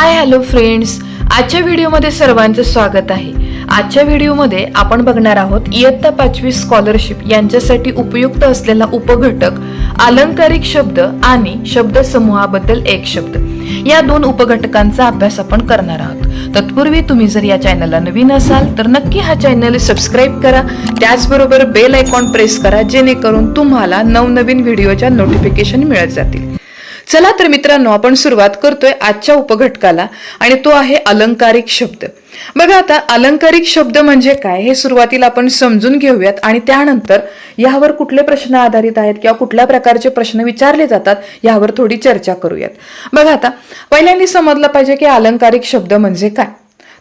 Hi hello friends. आजच्या व्हिडिओमध्ये सर्वांचं स्वागत आहे. आजच्या व्हिडिओमध्ये आपण बघणार आहोत इयत्ता पाचवी स्कॉलरशिप यांच्यासाठी उपयुक्त असलेला उपघटक अलंकारिक शब्द आणि शब्दसमूहाबद्दल एक शब्द. या दोन उपघटकांचा अभ्यास आपण करणार आहोत. तत्पूर्वी तुम्ही जर या चॅनलला नवीन असाल तर नक्की हा चॅनल सबस्क्राईब करा. त्याचबरोबर बेल आयकॉन प्रेस करा जेणेकरून तुम्हाला नवनवीन व्हिडिओच्या नोटिफिकेशन मिळत जातील. चला तर मित्रांनो आपण सुरुवात करतोय आजच्या उपघटकाला आणि तो आहे अलंकारिक शब्द. बघा आता अलंकारिक शब्द म्हणजे काय? हे सुरुवातीला आपण समजून घेऊयात आणि त्यानंतर यावर कुठले प्रश्न आधारित आहेत किंवा कुठल्या प्रकारचे प्रश्न विचारले जातात यावर थोडी चर्चा करूयात. बघा आता पहिल्यांदा समजलं पाहिजे की अलंकारिक शब्द म्हणजे काय?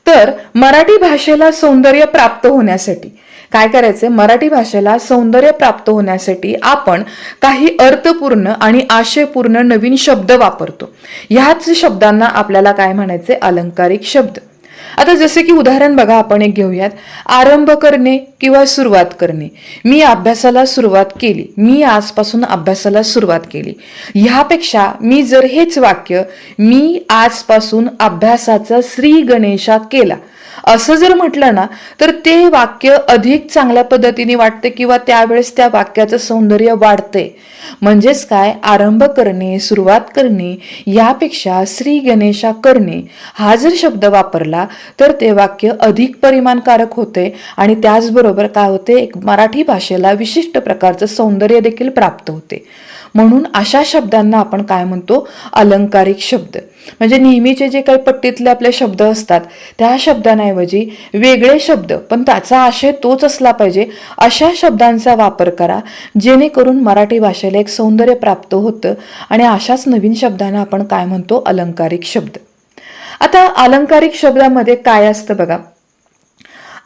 तर मराठी भाषेला सौंदर्य प्राप्त होण्यासाठी काय करायचंय? मराठी भाषेला सौंदर्य प्राप्त होण्यासाठी आपण काही अर्थपूर्ण आणि आशयपूर्ण नवीन शब्द वापरतो. ह्याच शब्दांना आपल्याला काय म्हणायचे अलंकारिक शब्द. आता जसे की उदाहरण बघा आपण एक घेऊयात. आरंभ करणे किंवा सुरुवात करणे. मी अभ्यासाला सुरुवात केली. मी आजपासून अभ्यासाला सुरुवात केली. ह्यापेक्षा मी जर हेच वाक्य मी आजपासून अभ्यासाचा श्री गणेशा केला असं जर म्हटलं ना तर ते वाक्य अधिक चांगल्या पद्धतीने वाटते किंवा त्यावेळेस त्या वाक्याचं सौंदर्य वाढते. म्हणजेच काय? आरंभ करणे सुरुवात करणे यापेक्षा श्री गणेशा करणे हा जर शब्द वापरला तर ते वाक्य अधिक परिमाणकारक होते आणि त्याचबरोबर काय होते? एक मराठी भाषेला विशिष्ट प्रकारचं सौंदर्य देखील प्राप्त होते. म्हणून अशा शब्दांना आपण काय म्हणतो? अलंकारिक शब्द. म्हणजे नेहमीचे जे काही पट्टीतले आपले शब्द असतात त्या शब्दांऐवजी वेगळे शब्द पण त्याचा आशय तोच असला पाहिजे अशा शब्दांचा वापर करा जेणेकरून मराठी भाषेला एक सौंदर्य प्राप्त होतं आणि अशाच नवीन शब्दांना आपण काय म्हणतो? अलंकारिक शब्द. आता अलंकारिक शब्दामध्ये काय असतं बघा?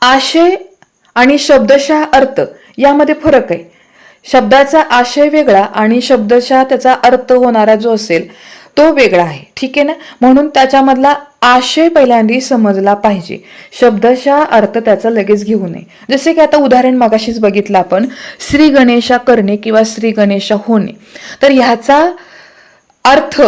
आशय आणि शब्दशः अर्थ यामध्ये फरक आहे. शब्दाचा आशय वेगळा आणि शब्दशः त्याचा अर्थ होणारा जो असेल तो वेगळा आहे. ठीक आहे ना? म्हणून त्याच्यामधला आशय पहिल्यांदा समजला पाहिजे. शब्दशा अर्थ त्याचा लगेच घेऊ नये. जसे की आता उदाहरण मगाशीच बघितलं आपण श्री गणेशा करणे किंवा श्री गणेशा होणे. तर ह्याचा अर्थ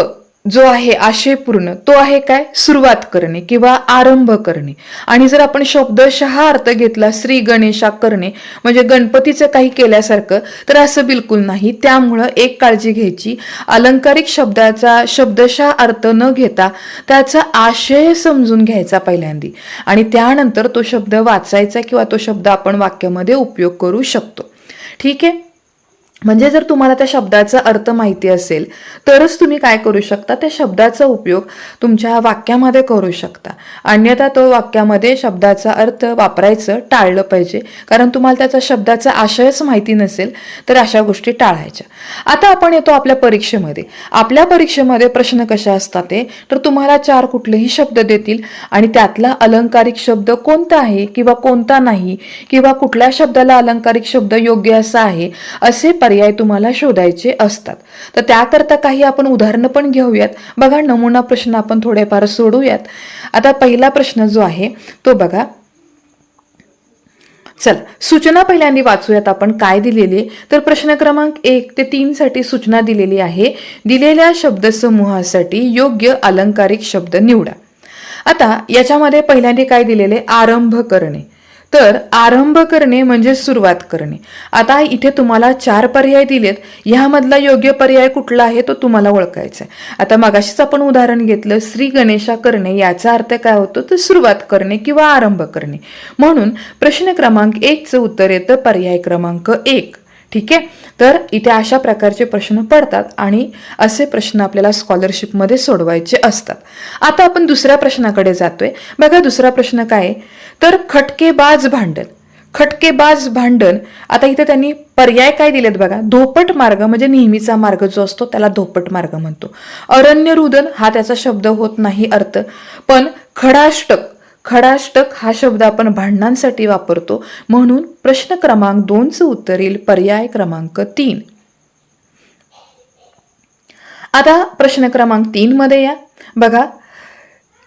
जो आहे आशयपूर्ण तो आहे काय? सुरुवात करणे किंवा आरंभ करणे. आणि जर आपण शब्दशः अर्थ घेतला श्री गणेशा करणे म्हणजे गणपतीचं काही केल्यासारखं तर असं बिलकुल नाही. त्यामुळं एक काळजी घ्यायची. अलंकारिक शब्दाचा शब्दशः अर्थ न घेता त्याचा आशय समजून घ्यायचा पहिल्यांदी. आणि त्यानंतर तो शब्द वाचायचा किंवा तो शब्द आपण वाक्यामध्ये उपयोग करू शकतो. ठीक आहे? म्हणजे जर तुम्हाला त्या शब्दाचा अर्थ माहिती असेल तरच तुम्ही काय करू शकता? त्या शब्दाचा उपयोग तुमच्या वाक्यामध्ये करू शकता. अन्यथा तो वाक्यामध्ये शब्दाचा अर्थ वापरायचं टाळलं पाहिजे. कारण तुम्हाला त्याचा शब्दाचा आशयच माहिती नसेल तर अशा गोष्टी टाळायच्या. आता आपण येतो आपल्या परीक्षेमध्ये. आपल्या परीक्षेमध्ये प्रश्न कसे असतात ते तर तुम्हाला चार कुठलेही शब्द देतील आणि त्यातला अलंकारिक शब्द कोणता आहे किंवा कोणता नाही किंवा कुठल्या शब्दाला अलंकारिक शब्द योग्य असा आहे असे पर्याय तुम्हाला शोधायचे असतात. तर त्याकरता काही आपण उदाहरणं पण घेऊयात. बघा नमुना प्रश्न आपण थोडेफार सोडूयात. आता पहिला प्रश्न जो आहे तो बघा. चल सूचना पहिल्यांदा वाचूयात आपण. काय दिलेली? तर प्रश्न क्रमांक एक ते तीन साठी सूचना दिलेली आहे. दिलेल्या शब्दसमूहासाठी योग्य अलंकारिक शब्द निवडा. आता याच्यामध्ये पहिल्यांदा काय दिलेले? आरंभ करणे तर आरंभ करणे म्हणजे सुरुवात करणे. आता इथे तुम्हाला चार पर्याय दिलेत. ह्यामधला योग्य पर्याय कुठला आहे तो तुम्हाला ओळखायचा आहे. आता मगाशीच आपण उदाहरण घेतलं श्री गणेशा करणे याचा अर्थ काय होतो? तर सुरुवात करणे किंवा आरंभ करणे. म्हणून प्रश्न क्रमांक एकचं उत्तर येतं पर्याय क्रमांक एक. ठीक आहे? तर इथे अशा प्रकारचे प्रश्न पडतात आणि असे प्रश्न आपल्याला स्कॉलरशिपमध्ये सोडवायचे असतात. आता आपण दुसऱ्या प्रश्नाकडे जातोय. बघा दुसरा प्रश्न काय? आहे? तर खटकेबाज भांडण. खटकेबाज भांडण. आता इथे त्यांनी पर्याय काय दिलेत बघा? धोपट मार्ग म्हणजे नेहमीचा मार्ग जो असतो त्याला धोपट मार्ग म्हणतो. अरण्य रुदन हा त्याचा शब्द होत नाही अर्थ. पण खडाष्टक खडाष्टक हा शब्द आपण भांडणांसाठी वापरतो. म्हणून प्रश्न क्रमांक दोनचं उत्तर येईल पर्याय क्रमांक तीन. आता प्रश्न क्रमांक तीन मध्ये या. बघा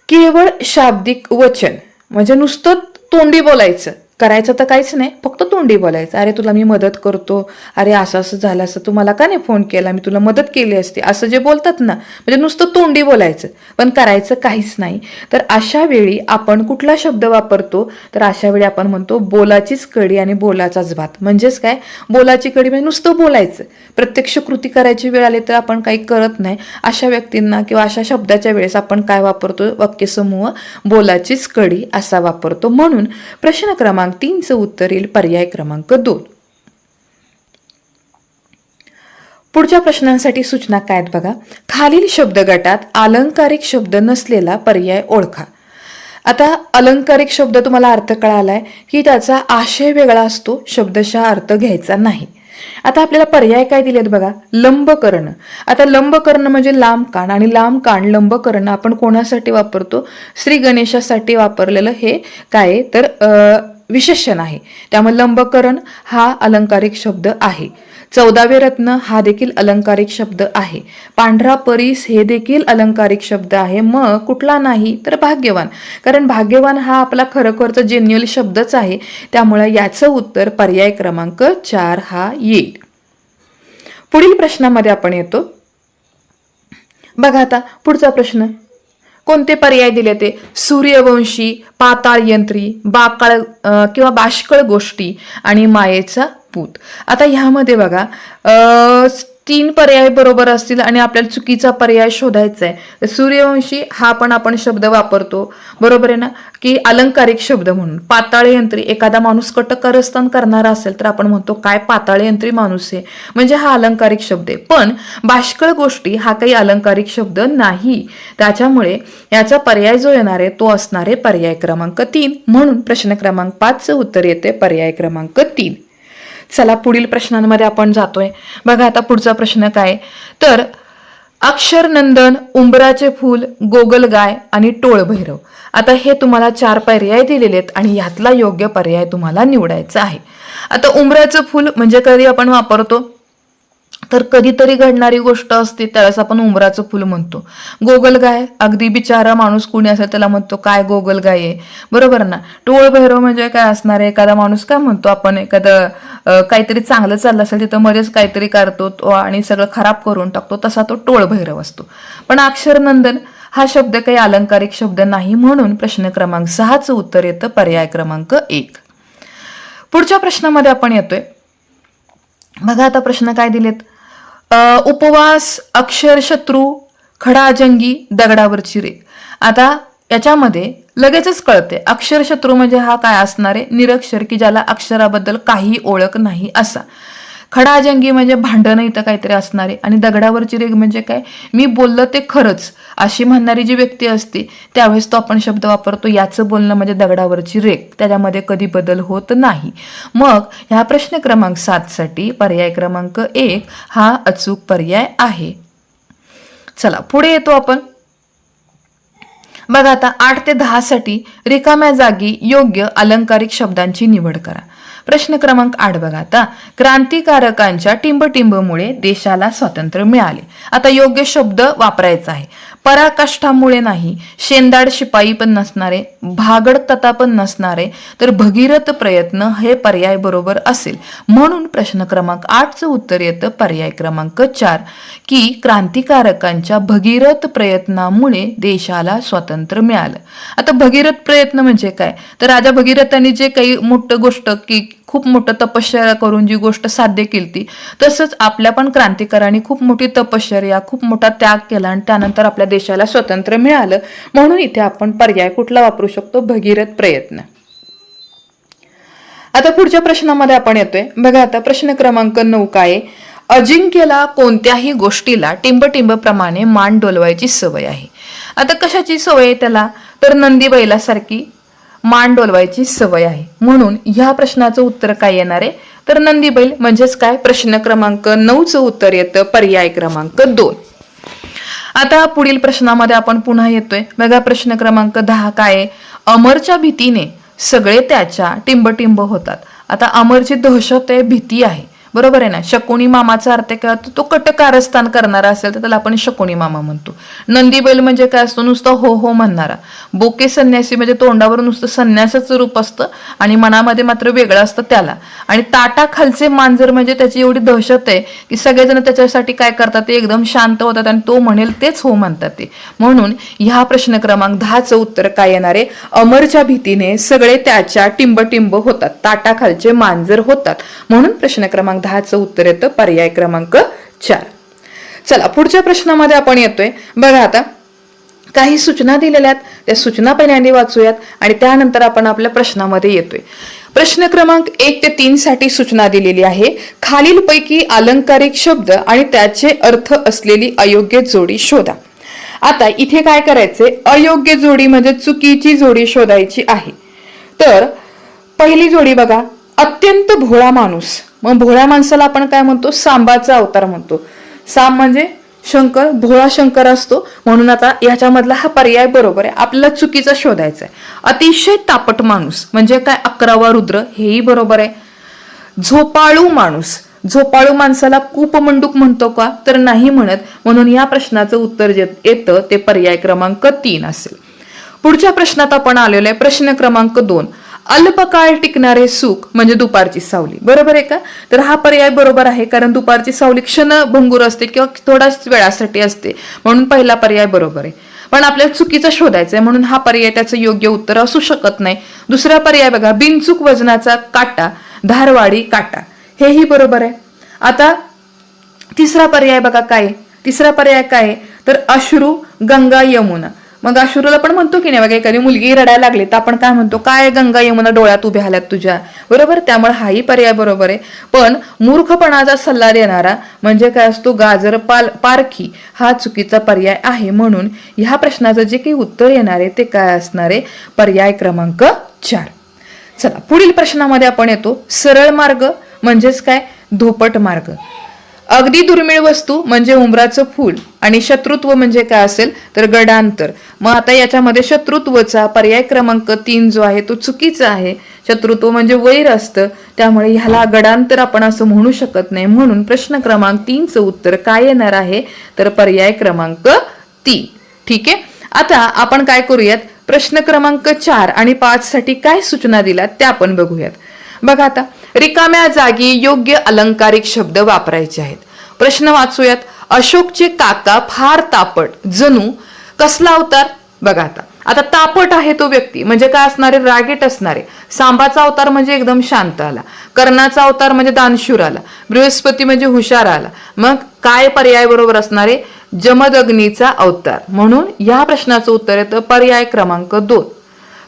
केवळ शाब्दिक वचन म्हणजे नुसतं तोंडी बोलायचं करायचं तर काहीच नाही फक्त तोंडी बोलायचं. अरे तुला मी मदत करतो. अरे असं असं झालं असं तू मला का नाही फोन केला? मी तुला मदत केली असते. असं जे बोलतात ना म्हणजे नुसतं तोंडी बोलायचं. पण करायचं काहीच नाही. तर अशा वेळी आपण कुठला शब्द वापरतो? तर अशा वेळी आपण म्हणतो बोलाचीच कडी आणि बोलाचाच भात. म्हणजेच काय? बोलाची कडी म्हणजे नुसतं बोलायचं. प्रत्यक्ष कृती करायची वेळ आली तर आपण काही करत नाही. अशा व्यक्तींना किंवा अशा शब्दाच्या वेळेस आपण काय वापरतो? वाक्यसमूह बोलाचीच कडी असा वापरतो. म्हणून प्रश्न क्रमांक तीनचं उत्तर येईल पर्याय क्रमांक दोन. पुढच्या प्रश्नांसाठी सूचना काय आहेत बघा? खालील शब्दगटात अलंकारिक शब्द नसलेला पर्याय ओळखा. आता अलंकारिक शब्द तुम्हाला अर्थ कळालाय की त्याचा आशय वेगळा असतो शब्दशः अर्थ घ्यायचा नाही. आता आपल्याला पर्याय काय दिलेत बघा? लंब करणं आता लंब करणं म्हणजे लांब कान आणि लांब कान लंब करणं आपण कोणासाठी वापरतो? श्री गणेशासाठी वापरलेलं हे काय तर विशेषण आहे त्यामुळे लंबकरण हा अलंकारिक शब्द आहे. चौदावे रत्न हा देखील अलंकारिक शब्द आहे. पांढरा परीस हे देखील अलंकारिक शब्द आहे. मग कुठला नाही तर भाग्यवान. कारण भाग्यवान हा आपला खरोखरचा जेन्युअल शब्दच आहे. त्यामुळे याचं उत्तर पर्याय क्रमांक चार हा येईल. पुढील प्रश्नामध्ये आपण येतो. बघा आता पुढचा प्रश्न. कोणते पर्याय दिले ते? सूर्यवंशी पाताळ यंत्री बाकाळ किंवा बाष्कळ गोष्टी आणि मायेचा पूत. आता ह्यामध्ये बघा तीन पर्याय बरोबर असतील आणि आपल्याला चुकीचा पर्याय शोधायचा आहे सूर्यवंशी हा पण आपण शब्द वापरतो. बरोबर आहे ना? की अलंकारिक शब्द म्हणून. पाताळयंत्री एखादा माणूस कटकारस्थान करणारा असेल तर आपण म्हणतो काय पाताळयंत्री माणूस आहे? म्हणजे हा अलंकारिक शब्द आहे. पण बाष्कळ गोष्टी हा काही अलंकारिक शब्द नाही. त्याच्यामुळे याचा पर्याय जो येणार आहे तो असणार आहे पर्याय क्रमांक तीन. म्हणून प्रश्न क्रमांक पाचचं उत्तर येते पर्याय क्रमांक तीन. चला पुढील प्रश्नांमध्ये आपण जातोय. बघा आता पुढचा प्रश्न काय? तर अक्षरनंदन उंबराचे फूल गोगलगाय आणि टोळ भैरव आता हे तुम्हाला चार पर्याय दिलेले आहेत आणि यातला योग्य पर्याय तुम्हाला निवडायचा आहे. आता उंबराचं फूल म्हणजे कधी आपण वापरतो? तर कधीतरी घडणारी गोष्ट असते त्यावेळेस आपण उंबराचं फुल म्हणतो. गोगलगाय अगदी बिचारा माणूस कुणी असेल त्याला म्हणतो काय गोगलगाय आहे? बरोबर ना? टोळ भैरव म्हणजे काय असणार आहे? एखादा माणूस काय म्हणतो आपण? एखादं काहीतरी चांगलं चाललं असेल तिथं मध्येच काहीतरी करतो आणि सगळं खराब करून टाकतो तसा तो टोळ भैरव असतो. पण अक्षरनंदन हा शब्द काही अलंकारिक शब्द नाही म्हणून प्रश्न क्रमांक सहाचं उत्तर येतं पर्याय क्रमांक एक. पुढच्या प्रश्नामध्ये आपण येतोय. बघा आता प्रश्न काय दिलेत? उपवास अक्षर शत्रू खडाजंगी दगडावरची रेख आता याच्यामध्ये लगेचच कळते अक्षर शत्रू म्हणजे हा काय असणारे निरक्षर की ज्याला अक्षराबद्दल काही ओळख नाही असा. खडाजंगी म्हणजे भांडणं इथं काहीतरी असणारे. आणि दगडावरची रेग म्हणजे काय? मी बोललं ते खरंच. अशी म्हणणारी जी व्यक्ती असते त्यावेळेस तो आपण शब्द वापरतो याचं बोलणं म्हणजे दगडावरची रेग त्याच्यामध्ये कधी बदल होत नाही. मग ह्या प्रश्न क्रमांक सातसाठी पर्याय क्रमांक एक हा अचूक पर्याय आहे. चला पुढे येतो आपण. बघा आता आठ ते दहासाठी रिकाम्या जागी योग्य अलंकारिक शब्दांची निवड करा. प्रश्न क्रमांक आठ बघा आता. क्रांतिकारकांच्या टिंबटिंबमुळे देशाला स्वातंत्र्य मिळाले. आता योग्य शब्द वापरायचा आहे. पराकाष्ठामुळे नाही शेंदाड शिपाई पण नसणारे भागड तथा पण नसणारे तर भगीरथ प्रयत्न हे पर्याय बरोबर असेल. म्हणून प्रश्न क्रमांक आठचं उत्तर येतं पर्याय क्रमांक चार की क्रांतिकारकांच्या भगीरथ प्रयत्नामुळे देशाला स्वातंत्र्य मिळालं. आता भगीरथ प्रयत्न म्हणजे काय? तर राजा भगीरथांनी जे काही मोठं गोष्ट की खूप मोठं तपश्चर्या करून जी गोष्ट साध्य केली ती तसंच आपल्या पण क्रांतिकारांनी खूप मोठी तपश्चर्या खूप मोठा त्याग केला आणि त्यानंतर आपल्या देशाला स्वातंत्र्य मिळालं. म्हणून इथे आपण पर्याय कुठला वापरू शकतो? भगीरथ प्रयत्न. आता पुढच्या प्रश्नामध्ये आपण येतोय. बघा आता प्रश्न क्रमांक नऊ काय अजिंक्यला कोणत्याही गोष्टीला टिंबटिंब प्रमाणे मान डोलवायची सवय आहे. आता कशाची सवय आहे त्याला? तर नंदीबैलासारखी मान डोलवायची सवय आहे. म्हणून ह्या प्रश्नाचं उत्तर काय येणार आहे? तर नंदी बैल म्हणजेच काय? प्रश्न क्रमांक नऊचं उत्तर येतं पर्याय क्रमांक दोन. आता पुढील प्रश्नामध्ये आपण पुन्हा येतोय. बघा प्रश्न क्रमांक दहा काय अमरच्या भीतीने सगळे त्याच्या टिंबटिंब होतात. आता अमरची दहशत आहे भीती आहे. बरोबर आहे ना? शकुनी मामाचा अर्थ काय होतो तो कट कारस्थान करणारा असेल तर त्याला आपण शकुनी मामा म्हणतो. नंदीबैल म्हणजे काय असतो? नुसतं हो हो म्हणणारा. बोके संन्यासी म्हणजे तोंडावर नुसतं संन्यासाचं रूप असतं आणि मनामध्ये मात्र वेगळं असतं त्याला. आणि ताटा खालचे मांजर म्हणजे त्याची एवढी दहशत आहे की सगळेजण त्याच्यासाठी काय करतात? ते एकदम शांत होतात आणि तो म्हणेल तेच हो म्हणतात ते. म्हणून ह्या प्रश्न क्रमांक दहाचं उत्तर काय येणार आहे? अमरच्या भीतीने सगळे त्याच्या टिंबटिंब होतात. ताटाखालचे मांजर होतात. म्हणून प्रश्न क्रमांक दहाचं उत्तर येतं. पर्याय क्रमांक चार. चला पुढच्या प्रश्नामध्ये आपण येतोय. बघा आता काही सूचना दिलेल्या आहेत. त्या सूचना पहिल्यांदा वाचूयात आणि त्यानंतर आपण आपल्या प्रश्नामध्ये येतोय. प्रश्न क्रमांक एक ते तीन साठी सूचना दिलेली आहे. खालीलपैकी अलंकारिक शब्द आणि त्याचे अर्थ असलेली अयोग्य जोडी शोधा. आता इथे काय करायचे अयोग्य जोडी म्हणजे चुकीची जोडी शोधायची आहे. तर पहिली जोडी बघा. अत्यंत भोळा माणूस. मग भोळ्या माणसाला आपण काय म्हणतो? सांबाचा अवतार म्हणतो. सांब म्हणजे शंकर भोळा शंकर असतो. म्हणून आता याच्यामधला हा पर्याय बरोबर आहे. आपल्याला चुकीचा शोधायचा आहे अतिशय तापट माणूस म्हणजे काय? अकरावा रुद्र हेही बरोबर आहे. झोपाळू माणूस. झोपाळू माणसाला कूपमंडूक म्हणतो का? तर नाही म्हणत. म्हणून या प्रश्नाचं उत्तर जे येतं ते पर्याय क्रमांक तीन असेल. पुढच्या प्रश्नात आपण आलेलो आहे. प्रश्न क्रमांक दोन. अल्पकाळ टिकणारे सुख म्हणजे दुपारची सावली. बरोबर आहे का? तर हा पर्याय बरोबर आहे कारण दुपारची सावली क्षणभंगूर असते किंवा थोड्याच वेळासाठी असते. म्हणून पहिला पर्याय बरोबर आहे. पण आपल्याला चुकीचं शोधायचं आहे म्हणून हा पर्याय त्याचं योग्य उत्तर असू शकत नाही. दुसरा पर्याय बघा बिनचूक वजनाचा काटा धारवाडी काटा. हेही बरोबर आहे. आता तिसरा पर्याय बघा काय? तिसरा पर्याय काय? तर अश्रू गंगा यमुना. मग अश्रूला पण म्हणतो की नाही बघा एखादी मुलगी रडायला लागली तर आपण काय म्हणतो काय गंगा यमुना डोळ्यात उभ्या आल्यात तुझ्या? बरोबर? त्यामुळे हाही पर्याय बरोबर आहे. पण मूर्खपणाचा सल्ला देणारा म्हणजे काय असतो गाजर पाल पारखी हा चुकीचा पर्याय आहे. म्हणून ह्या प्रश्नाचं जे काही उत्तर येणार आहे ते काय असणार आहे? पर्याय क्रमांक चार. चला पुढील प्रश्नामध्ये आपण येतो. सरळ मार्ग म्हणजेच काय? धोपट मार्ग. अगदी दुर्मिळ वस्तू म्हणजे उमराचं फूल आणि शत्रुत्व म्हणजे काय असेल तर गडांतर. मग आता याच्यामध्ये शत्रुत्वचा पर्याय क्रमांक तीन जो आहे तो चुकीचा आहे. शत्रुत्व म्हणजे वैर असतं. त्यामुळे ह्याला गडांतर आपण असं म्हणू शकत नाही. म्हणून प्रश्न क्रमांक तीनचं उत्तर काय येणार आहे? तर पर्याय क्रमांक तीन. ठीक आहे? आता आपण काय करूयात? प्रश्न क्रमांक चार आणि पाच साठी काय सूचना दिल्यात त्या आपण बघूयात. बघा आता रिकाम्या जागी योग्य अलंकारिक शब्द वापरायचे आहेत. प्रश्न वाचूयात. अशोकचे काका फार तापट जणू कसला अवतार? बघा आता. आता तापट आहे तो व्यक्ती म्हणजे काय असणारे रागेट असणारे सांबाचा अवतार म्हणजे एकदम शांत आला. कर्णाचा अवतार म्हणजे दानशूर आला. बृहस्पती म्हणजे हुशार आला. मग काय पर्याय बरोबर असणारे जमदग्नीचा अवतार. म्हणून या प्रश्नाचं उत्तर येतं पर्याय क्रमांक दोन.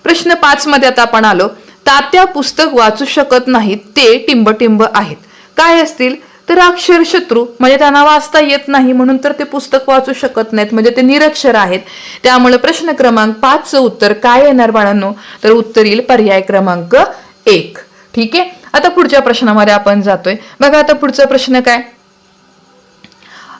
प्रश्न पाच मध्ये आता आपण आलो. तात्या पुस्तक वाचू शकत नाहीत ते टिंबटिंब आहेत. काय असतील? तर अक्षर शत्रू म्हणजे त्यांना वाचता येत नाही म्हणून तर ते पुस्तक वाचू शकत नाहीत म्हणजे ते निरक्षर आहेत. त्यामुळे प्रश्न क्रमांक पाचचं उत्तर काय येणार बाळांनो? तर उत्तर येईल पर्याय क्रमांक एक. ठीक आहे? आता पुढच्या प्रश्नामध्ये आपण जातोय. बघा आता पुढचा प्रश्न काय?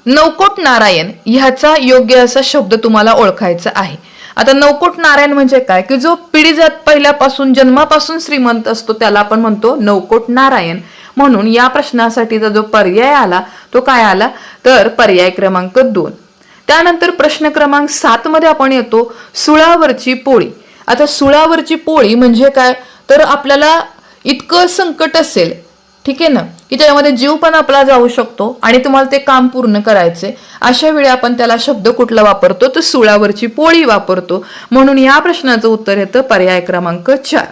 नौकोट नारायण ह्याचा योग्य असा शब्द तुम्हाला ओळखायचा आहे. आता नवकोट नारायण म्हणजे काय? की जो पिढीजात पहिल्यापासून जन्मापासून श्रीमंत असतो त्याला आपण म्हणतो नवकोट नारायण. म्हणून या प्रश्नासाठीचा जो पर्याय आला तो काय आला? तर पर्याय क्रमांक दोन. त्यानंतर प्रश्न क्रमांक सात मध्ये आपण येतो सुळावरची पोळी. आता सुळावरची पोळी म्हणजे काय? तर आपल्याला इतकं संकट असेल ठीक आहे ना? की त्याच्यामध्ये जीव पण आपला जाऊ शकतो आणि तुम्हाला ते काम पूर्ण करायचे. अशा वेळी आपण त्याला शब्द कुठला वापरतो? तर सुळावरची पोळी वापरतो. म्हणून या प्रश्नाचं उत्तर येतं पर्याय क्रमांक चार.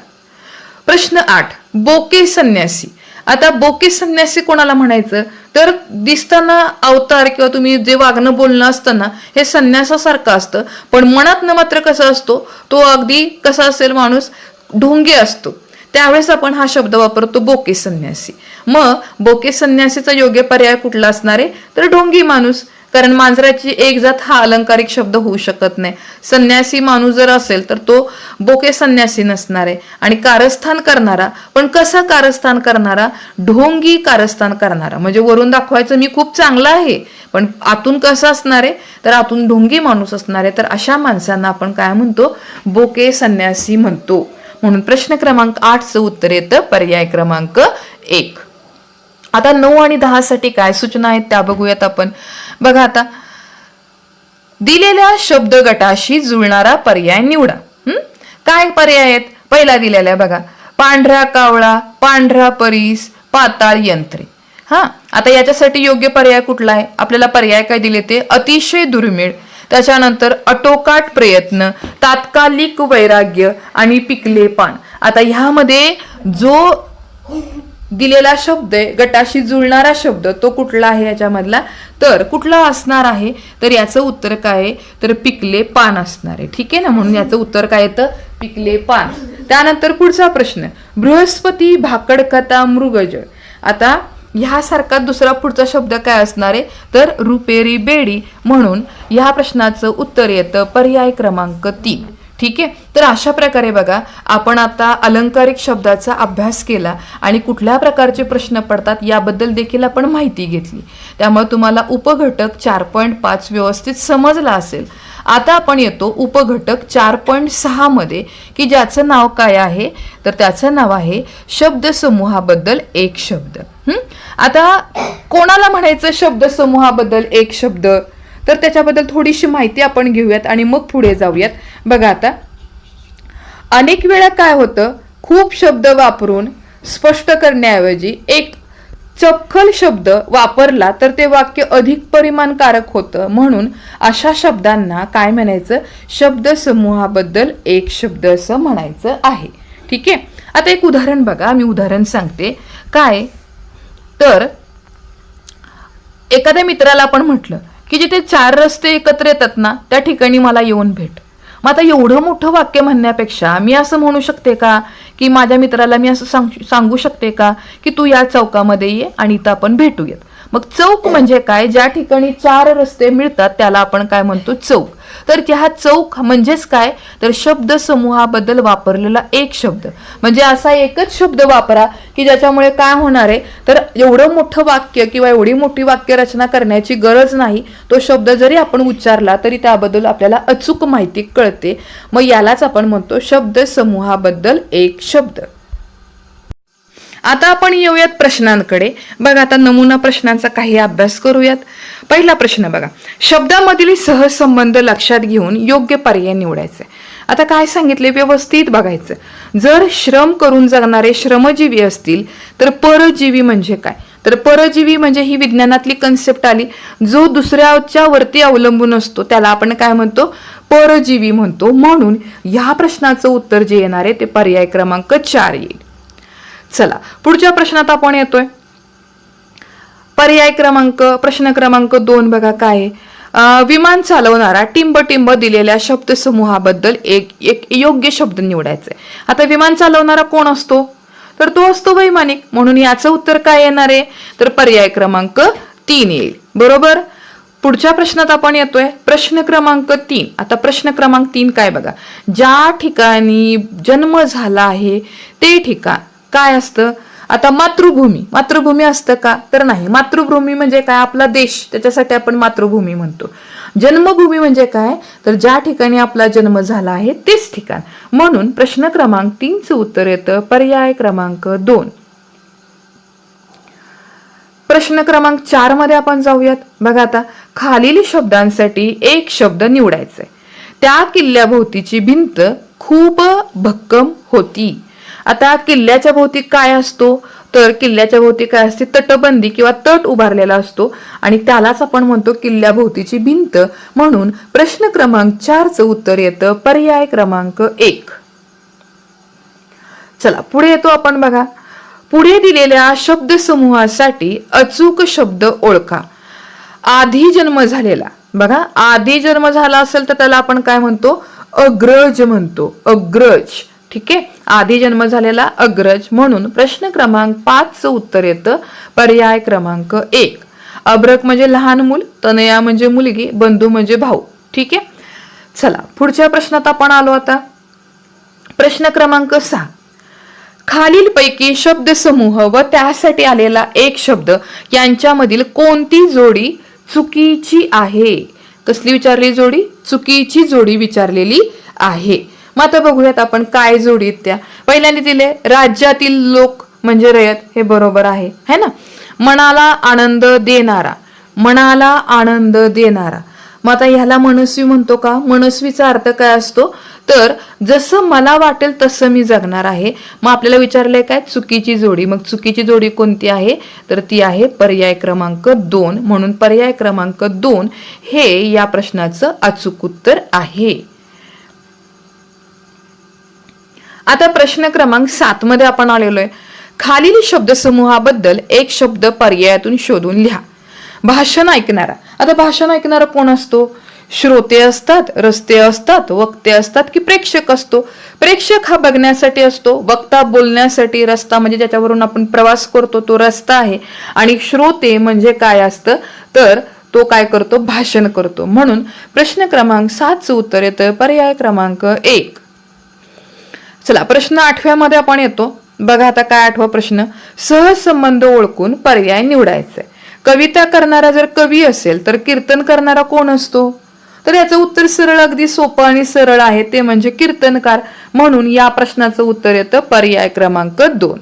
प्रश्न आठ बोके संन्यासी. आता बोके संन्यासी कोणाला म्हणायचं? तर दिसताना अवतार किंवा तुम्ही जे वागणं बोलणं असतं ना हे संन्यासासारखं असतं. पण मनातनं मात्र कसं असतो? तो अगदी कसा असेल माणूस? ढोंगे असतो. त्यावेळेस आपण हा शब्द वापरतो बोके संन्यासी. मग बोके संन्यासीचा योग्य पर्याय कुठला असणार आहे? तर ढोंगी माणूस. कारण मांजराची एक जात हा अलंकारिक शब्द होऊ शकत नाही. संन्यासी माणूस जर असेल तर तो बोके संन्यासी नसणार आहे. आणि कारस्थान करणारा पण कसा कारस्थान करणारा? ढोंगी कारस्थान करणारा. म्हणजे वरून दाखवायचं मी खूप चांगला आहे पण आतून कसं असणार आहे? तर आतून ढोंगी माणूस असणार आहे. तर अशा माणसांना आपण काय म्हणतो? बोके संन्यासी म्हणतो. म्हणून प्रश्न क्रमांक आठचं उत्तर येतं. पर्याय क्रमांक एक. आता नऊ आणि दहा साठी काय सूचना आहेत त्या बघूयात आपण. बघा आता. दिलेल्या शब्द गटाशी जुळणारा पर्याय निवडा. काय पर्याय आहेत? पहिला दिलेला आहे बघा. पांढरा कावळा पांढरा परीस पाताळ यंत्रे. हा? आता याच्यासाठी योग्य पर्याय कुठला आहे? आपल्याला पर्याय काय दिले ते? अतिशय दुर्मिळ. त्याच्यानंतर अटोकाट प्रयत्न तात्कालिक वैराग्य आणि पिकलेपान आता ह्यामध्ये जो दिलेला शब्द आहे गटाशी जुळणारा शब्द तो कुठला आहे याच्यामधला? तर कुठला असणार आहे? तर याचं उत्तर काय आहे? तर पिकले पान असणार आहे. ठीक आहे ना? म्हणून याचं उत्तर काय येतं? पिकले पान त्यानंतर पुढचा प्रश्न. बृहस्पती भाकडकथा मृगजळ. आता ह्यासारखा दुसरा पुढचा शब्द काय असणार आहे? तर रुपेरी बेडी म्हणून ह्या प्रश्नाचं उत्तर येतं पर्याय क्रमांक तीन. ठीक आहे? तर अशा प्रकारे बघा आपण आता अलंकारिक शब्दाचा अभ्यास केला आणि कुठल्या प्रकारचे प्रश्न पडतात याबद्दल देखील आपण माहिती घेतली. त्यामुळे तुम्हाला उपघटक चार पॉईंट पाच व्यवस्थित समजला असेल. आता आपण येतो उपघटक चार पॉईंट सहामध्ये की ज्याचं नाव काय आहे? तर त्याचं नाव आहे शब्दसमूहाबद्दल एक शब्द. आता कोणाला म्हणायचं शब्दसमूहाबद्दल एक शब्द? तर त्याच्याबद्दल थोडीशी माहिती आपण घेऊयात आणि मग पुढे जाऊयात. बघा आता. अनेक वेळा काय होतं? खूप शब्द वापरून स्पष्ट करण्याऐवजी एक चपखल शब्द वापरला तर ते वाक्य अधिक परिमाणकारक होतं. म्हणून अशा शब्दांना काय म्हणायचं? शब्द समूहाबद्दल एक शब्द असं म्हणायचं आहे. ठीक आहे? आता एक उदाहरण बघा. मी उदाहरण सांगते. काय? तर एखाद्या मित्राला आपण म्हटलं की जिथे चार रस्ते एकत्र येतात ना त्या ठिकाणी मला येऊन भेट. मग आता एवढं मोठं वाक्य म्हणण्यापेक्षा मी असं म्हणू शकते का? की माझ्या मित्राला मी असं सांग सांगू शकते का? की तू या चौकामध्ये ये आणि इथं आपण भेटूयात. मग चौक म्हणजे काय? ज्या ठिकाणी चार रस्ते मिळतात त्याला आपण काय म्हणतो? चौक. तर त्या चौक म्हणजेच काय? तर शब्द समूहाबद्दल वापरलेला एक शब्द. म्हणजे असा एकच शब्द वापरा की ज्याच्यामुळे काय होणार आहे? तर एवढं मोठं वाक्य किंवा एवढी मोठी वाक्य रचना करण्याची गरज नाही. तो शब्द जरी आपण उच्चारला तरी त्याबद्दल आपल्याला अचूक माहिती कळते. मग यालाच आपण म्हणतो शब्द समूहाबद्दल एक शब्द. आता आपण येऊयात प्रश्नांकडे. बघा आता नमुना प्रश्नांचा काही अभ्यास करूयात. पहिला प्रश्न बघा. शब्दामधील सहसंबंध लक्षात घेऊन योग्य पर्याय निवडायचे. आता काय सांगितले? व्यवस्थित बघायचं. जर श्रम करून जगणारे श्रमजीवी असतील तर परजीवी म्हणजे काय? तर परजीवी म्हणजे ही विज्ञानातली कन्सेप्ट आली. जो दुसऱ्याच्या वरती अवलंबून असतो त्याला आपण काय म्हणतो? परजीवी म्हणतो. म्हणून ह्या प्रश्नाचं उत्तर जे येणार आहे ते पर्याय क्रमांक चार येईल. चला पुढच्या प्रश्नात आपण येतोय. पर्याय क्रमांक प्रश्न क्रमांक दोन बघा काय विमान चालवणारा टिंब टिंब दिलेल्या शब्दसमूहाबद्दल एक एक योग्य शब्द निवडायचा आहे आता विमान चालवणारा कोण असतो? तर तो असतो वैमानिक. म्हणून याचं उत्तर काय येणार आहे? तर पर्याय क्रमांक तीन येईल. बरोबर? पुढच्या प्रश्नात आपण येतोय. प्रश्न क्रमांक तीन. आता प्रश्न क्रमांक तीन काय बघा. ज्या ठिकाणी जन्म झाला आहे ते ठिकाण. काय असतं? आता मातृभूमी. मातृभूमी असतं का? तर नाही. मातृभूमी म्हणजे काय? आपला देश. त्याच्यासाठी आपण मातृभूमी म्हणतो. जन्मभूमी म्हणजे काय? तर ज्या ठिकाणी आपला जन्म झाला आहे तेच ठिकाण. म्हणून प्रश्न क्रमांक तीनचं उत्तर येतं. पर्याय क्रमांक दोन. प्रश्न क्रमांक चारमध्ये आपण जाऊयात. बघा आता. खालील शब्दांसाठी एक शब्द निवडायचा आहे त्या किल्ल्याभोवतीची भिंत खूप भक्कम होती. आता किल्ल्याच्या भोवती काय असतो? तर किल्ल्याच्या भोवती काय असते? तटबंदी किंवा तट उभारलेला असतो. आणि त्यालाच आपण म्हणतो किल्ल्याभोवतीची भिंत. म्हणून प्रश्न क्रमांक चारचं उत्तर येतं. पर्याय क्रमांक एक. चला पुढे येतो आपण बघा. पुढे दिलेल्या शब्दसमूहासाठी अचूक शब्द ओळखा. आधी जन्म झालेला. बघा आधी जन्म झाला असेल तर त्याला आपण काय म्हणतो? अग्रज म्हणतो. अग्रज. ठीक आहे? आधी जन्म झालेला अग्रज म्हणून प्रश्न क्रमांक पाच उत्तर येतं. पर्याय क्रमांक एक. अब्रक म्हणजे लहान मूल तनया म्हणजे मुलगी बंधू म्हणजे भाऊ. ठीक आहे? चला पुढच्या प्रश्नात आपण आलो आता. प्रश्न क्रमांक सहा. खालीलपैकी शब्दसमूह व त्यासाठी आलेला एक शब्द यांच्यामधील कोणती जोडी चुकीची आहे? कसली विचारली जोडी? चुकीची जोडी विचारलेली आहे. मग आता बघूयात आपण काय जोडीत त्या. पहिल्याने दिले राज्यातील लोक म्हणजे रयत हे बरोबर आहे है ना? मनाला आनंद देणारा मनाला आनंद देणारा. मग आता ह्याला मनस्वी म्हणतो का? मनस्वीचा अर्थ काय असतो? तर जसं मला वाटेल तसं मी जगणार आहे. मग आपल्याला विचारलंय काय? चुकीची जोडी. मग चुकीची जोडी कोणती आहे? तर ती आहे पर्याय क्रमांक दोन. म्हणून पर्याय क्रमांक दोन हे या प्रश्नाचं अचूक उत्तर आहे. आता प्रश्न क्रमांक सात मध्ये आपण आलेलो आहे. खालील शब्दसमूहाबद्दल एक शब्द पर्यायातून शोधून लिहा. भाषण ऐकणारा. आता भाषण ऐकणारा कोण असतो? श्रोते असतात रस्ते असतात वक्ते असतात की प्रेक्षक असतो? प्रेक्षक हा बघण्यासाठी असतो वक्ता बोलण्यासाठी रस्ता म्हणजे ज्याच्यावरून आपण प्रवास करतो तो रस्ता आहे. आणि श्रोते म्हणजे काय असतं? तर तो काय करतो? भाषण करतो. म्हणून प्रश्न क्रमांक सातचं उत्तर येतं. पर्याय क्रमांक एक. चला प्रश्न आठव्यामध्ये आपण येतो. बघा आता काय आठवा प्रश्न. सहसंबंध ओळखून पर्याय निवडायचे. कविता करणारा जर कवी असेल तर कीर्तन करणारा कोण असतो? तर याचं उत्तर सरळ अगदी सोपं आणि सरळ आहे. ते म्हणजे कीर्तनकार. म्हणून या प्रश्नाचं उत्तर येतं पर्याय क्रमांक दोन.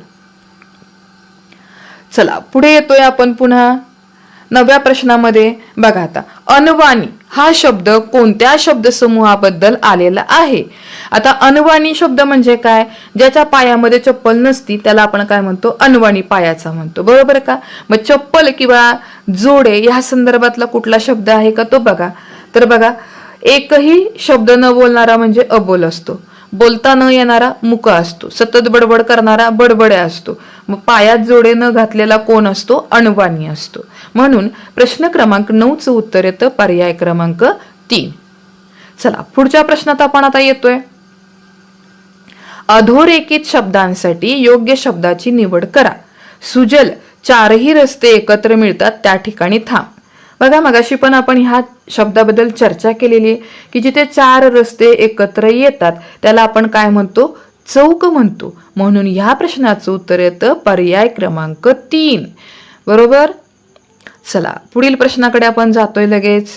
चला पुढे येतोय आपण पुन्हा. नव्या प्रश्नामध्ये बघा आता. अनवाणी हा शब्द कोणत्या शब्दसमूहाबद्दल आलेला आहे? आता अनवाणी शब्द म्हणजे काय? ज्याच्या पायामध्ये चप्पल नसती त्याला आपण काय म्हणतो? अनवाणी पायाचा म्हणतो. बरोबर का? मग चप्पल किंवा जोडे ह्या संदर्भातला कुठला शब्द आहे का तो बघा. तर बघा एकही शब्द न बोलणारा म्हणजे अबोल असतो. बोलता न येणारा मुका असतो. सतत बडबड करणारा बडबड्या असतो. मग पायात जोडे न घातलेला कोण असतो? अणवाणी असतो. म्हणून प्रश्न क्रमांक नऊचं उत्तर येतं पर्याय क्रमांक तीन. चला पुढच्या प्रश्नात आपण आता येतोय. अधोरेखित शब्दांसाठी योग्य शब्दाची निवड करा. सुजल चारही रस्ते एकत्र मिळतात त्या ठिकाणी थांब. बघा मगाशी पण आपण ह्या शब्दाबद्दल चर्चा केलेली आहे की जिथे चार रस्ते एकत्र येतात त्याला आपण काय म्हणतो? चौक म्हणतो. म्हणून ह्या प्रश्नाचं उत्तर येतं पर्याय क्रमांक तीन. बरोबर? चला पुढील प्रश्नाकडे आपण जातोय लगेच.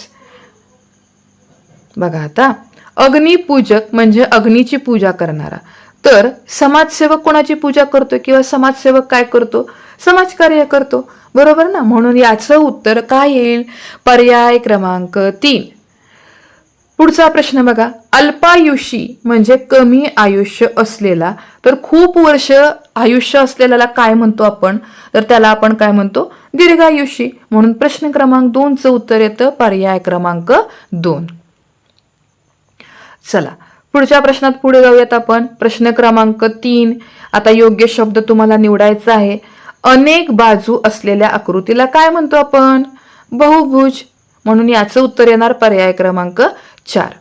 बघा आता. अग्निपूजक म्हणजे अग्नीची पूजा करणारा. तर समाजसेवक कोणाची पूजा करतो किंवा समाजसेवक काय करतो? समाजकार्य करतो. बरोबर ना? म्हणून याचं उत्तर काय येईल? पर्याय क्रमांक तीन. पुढचा प्रश्न बघा. अल्पायुषी म्हणजे कमी आयुष्य असलेला. तर खूप वर्ष आयुष्य असलेल्याला काय म्हणतो आपण? तर त्याला आपण काय म्हणतो? दीर्घायुषी. म्हणून प्रश्न क्रमांक दोनचं उत्तर येतं. पर्याय क्रमांक दोन. चला. पुढच्या प्रश्नात पुढे जाऊयात आपण. प्रश्न क्रमांक तीन. आता योग्य शब्द तुम्हाला निवडायचा आहे. अनेक बाजू असलेल्या आकृतीला काय म्हणतो आपण? बहुभुज. म्हणून याचं उत्तर येणार पर्याय क्रमांक चार.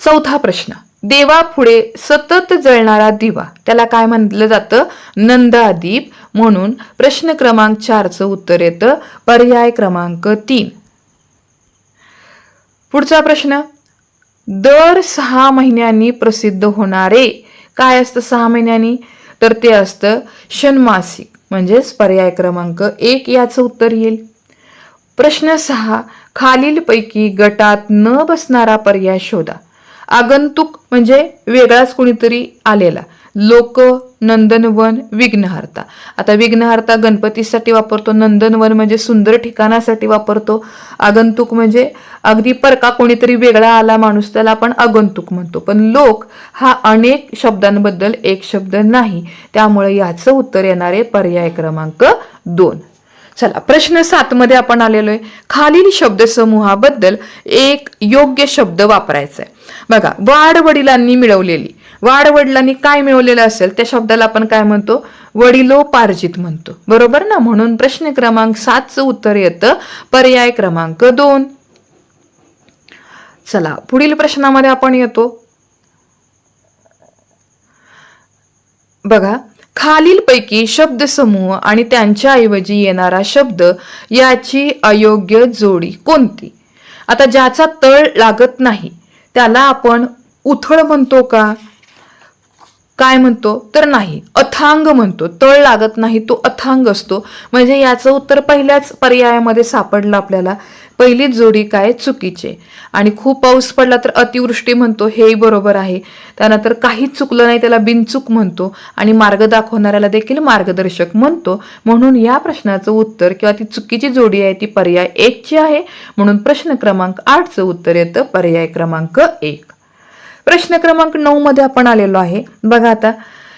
चौथा प्रश्न. देवापुढे सतत जळणारा दिवा. त्याला काय म्हटलं जातं? नंदादीप. म्हणून प्रश्न क्रमांक चारचं उत्तर येतं. पर्याय क्रमांक तीन. पुढचा प्रश्न. दर सहा महिन्यांनी प्रसिद्ध होणारे. काय असतं सहा महिन्यांनी? तर ते असतं षण्मासिक म्हणजेच पर्याय क्रमांक एक याचं उत्तर येईल. प्रश्न सहा खालीलपैकी गटात न बसणारा पर्याय शोधा. आगंतुक म्हणजे वेगळाच कोणीतरी आलेला. लोक नंदनवन विघ्नहर्ता. आता विघ्नहर्ता गणपतीसाठी वापरतो नंदनवन म्हणजे सुंदर ठिकाणासाठी वापरतो. आगंतुक म्हणजे अगदी परका कोणीतरी वेगळा आला माणूस त्याला आपण आगंतुक म्हणतो. पण लोक हा अनेक शब्दांबद्दल एक शब्द नाही. त्यामुळे याचं उत्तर येणारे पर्याय क्रमांक दोन. चला प्रश्न सात मध्ये आपण आलेलो आहे. खालील शब्दसमूहाबद्दल एक योग्य शब्द वापरायचा आहे. बघा वाढ वडिलांनी मिळवलेली. वाडवडिलांनी काय मिळवलेलं असेल त्या शब्दाला आपण काय म्हणतो? वडिलोपार्जित म्हणतो. बरोबर ना? म्हणून प्रश्न क्रमांक सातचं उत्तर येतं. पर्याय क्रमांक दोन. चला पुढील प्रश्नामध्ये आपण येतो. बघा खालीलपैकी शब्दसमूह आणि त्यांच्याऐवजी येणारा शब्द याची अयोग्य जोडी कोणती? आता ज्याचा तळ लागत नाही त्याला आपण उथळ म्हणतो का? काय म्हणतो? तर नाही. अथांग म्हणतो. तळ लागत नाही तो अथांग असतो. म्हणजे याचं उत्तर पहिल्याच पर्यायामध्ये सापडलं आपल्याला. पहिलीच जोडी काय? चुकीचे. आणि खूप पाऊस पडला तर अतिवृष्टी म्हणतो हेही बरोबर आहे. त्यानंतर काहीच चुकलं नाही त्याला बिनचूक म्हणतो. आणि मार्ग दाखवणाऱ्याला देखील मार्गदर्शक म्हणतो. म्हणून या प्रश्नाचं उत्तर किंवा ती चुकीची जोडी आहे ती पर्याय एकची आहे. म्हणून प्रश्न क्रमांक आठचं उत्तर येतं. पर्याय क्रमांक एक. प्रश्न क्रमांक नऊ मध्ये आपण आलेलो आहे. बघा आता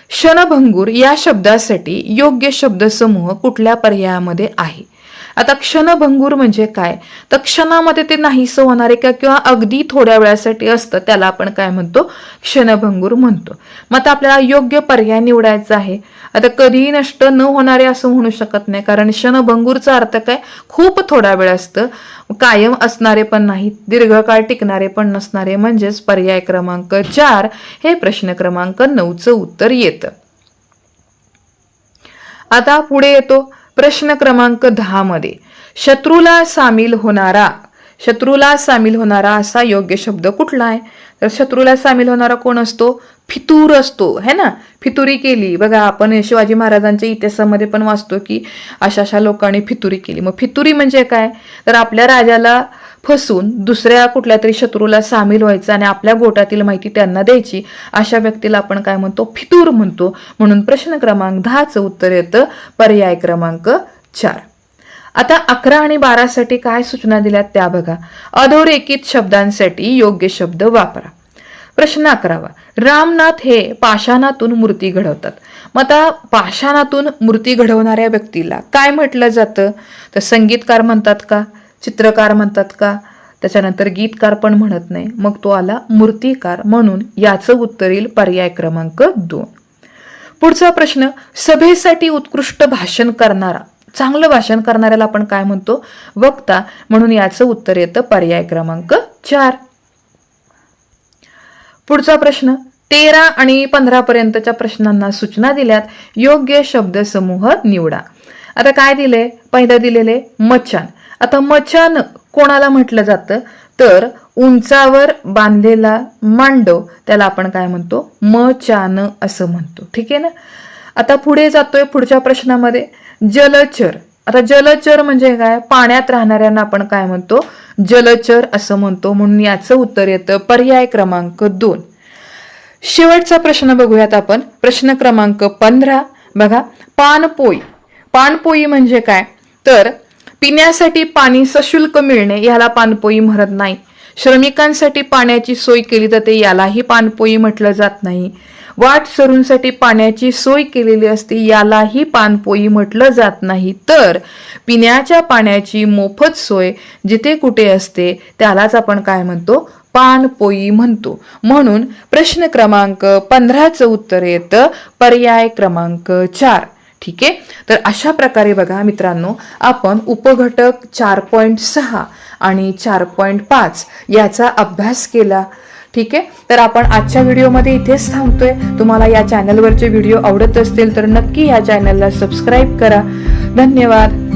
क्षणभंगूर या शब्दासाठी योग्य शब्दसमूह कुठल्या पर्यायामध्ये आहे? आता क्षणभंगूर म्हणजे काय? तर क्षणामध्ये ते नाहीसं होणारे का किंवा अगदी थोड्या वेळासाठी असतं त्याला आपण काय म्हणतो? क्षणभंगूर म्हणतो. मग आता आपल्याला योग्य पर्याय निवडायचा आहे. आता कधीही नष्ट न होणारे असं म्हणू शकत नाही कारण क्षणभंगूरचा अर्थ काय? खूप थोडा वेळ असतं. कायम असणारे पण नाही दीर्घकाळ टिकणारे पण नसणारे म्हणजेच पर्याय क्रमांक चार हे प्रश्न क्रमांक नऊचं उत्तर येतं. आता पुढे येतो. प्रश्न क्रमांक दहा मध्ये शत्रूला सामील होणारा शत्रूला सामील होणारा असा योग्य शब्द कुठला आहे? तर शत्रूला सामील होणारा कोण असतो? फितूर असतो है ना? फितुरी केली. बघा आपण शिवाजी महाराजांच्या इतिहासामध्ये पण वाचतो की अशा अशा लोकांनी फितुरी केली. मग फितुरी म्हणजे काय? तर आपल्या राजाला फसून दुसऱ्या कुठल्या तरी शत्रूला सामील व्हायचं आणि आपल्या गोटातील माहिती त्यांना द्यायची अशा व्यक्तीला आपण काय म्हणतो? फितूर म्हणतो. म्हणून प्रश्न क्रमांक दहाचं उत्तर येतं. पर्याय क्रमांक चार. आता अकरा आणि बारासाठी काय सूचना दिल्यात त्या बघा. अधोरेखित शब्दांसाठी योग्य शब्द वापरा. प्रश्न अकरावा. रामनाथ हे पाषाणातून मूर्ती घडवतात. मग आता पाषाणातून मूर्ती घडवणाऱ्या व्यक्तीला काय म्हटलं जातं? तर संगीतकार म्हणतात का? चित्रकार म्हणतात का? त्याच्यानंतर गीतकार पण म्हणत नाही. मग तो आला मूर्तिकार म्हणून याचं उत्तर येईल पर्याय क्रमांक दोन. पुढचा प्रश्न सभेसाठी उत्कृष्ट भाषण करणारा चांगलं भाषण करणाऱ्याला आपण काय म्हणतो? वक्ता म्हणून याचं उत्तर येतं पर्याय क्रमांक चार. पुढचा प्रश्न तेरा आणि पंधरा पर्यंतच्या प्रश्नांना सूचना दिल्यात योग्य शब्दसमूह निवडा. आता काय दिले पहिलं दिलेले मचान. आता मचान कोणाला म्हटलं जातं? तर उंचावर बांधलेला मांडव त्याला आपण काय म्हणतो? मचान असं म्हणतो. ठीक आहे ना? आता पुढे जातोय पुढच्या प्रश्नामध्ये. जलचर. आता जलचर म्हणजे काय? पाण्यात राहणाऱ्यांना आपण काय म्हणतो? जलचर असं म्हणतो. म्हणून याचं उत्तर येतं पर्याय क्रमांक दोन. शेवटचा प्रश्न बघूयात आपण. प्रश्न क्रमांक पंधरा. बघा पानपोई. पानपोई म्हणजे काय? तर पिण्यासाठी पाणी सशुल्क मिळणे याला पानपोई म्हणत नाही. श्रमिकांसाठी पाण्याची सोय केली जाते यालाही पानपोई म्हटलं जात नाही. वाट सरूंसाठी पाण्याची सोय केलेली असते यालाही पानपोई म्हटलं जात नाही. तर पिण्याच्या पाण्याची मोफत सोय जिथे कुठे असते त्यालाच आपण काय म्हणतो? पानपोई म्हणतो. म्हणून प्रश्न क्रमांक पंधराचं उत्तर येतं. पर्याय क्रमांक चार. ठीक आहे? तर अशा प्रकारे बघा मित्रांनो आपण उपघटक चार पॉईंट सहा आणि चार पॉईंट पाच याचा अभ्यास केला. ठीक आहे? तर आपण आजच्या व्हिडिओमध्ये इथेच थांबतोय. तुम्हाला या चॅनलवरचे व्हिडिओ आवडत असतील तर नक्की या चॅनलला सबस्क्राईब करा. धन्यवाद.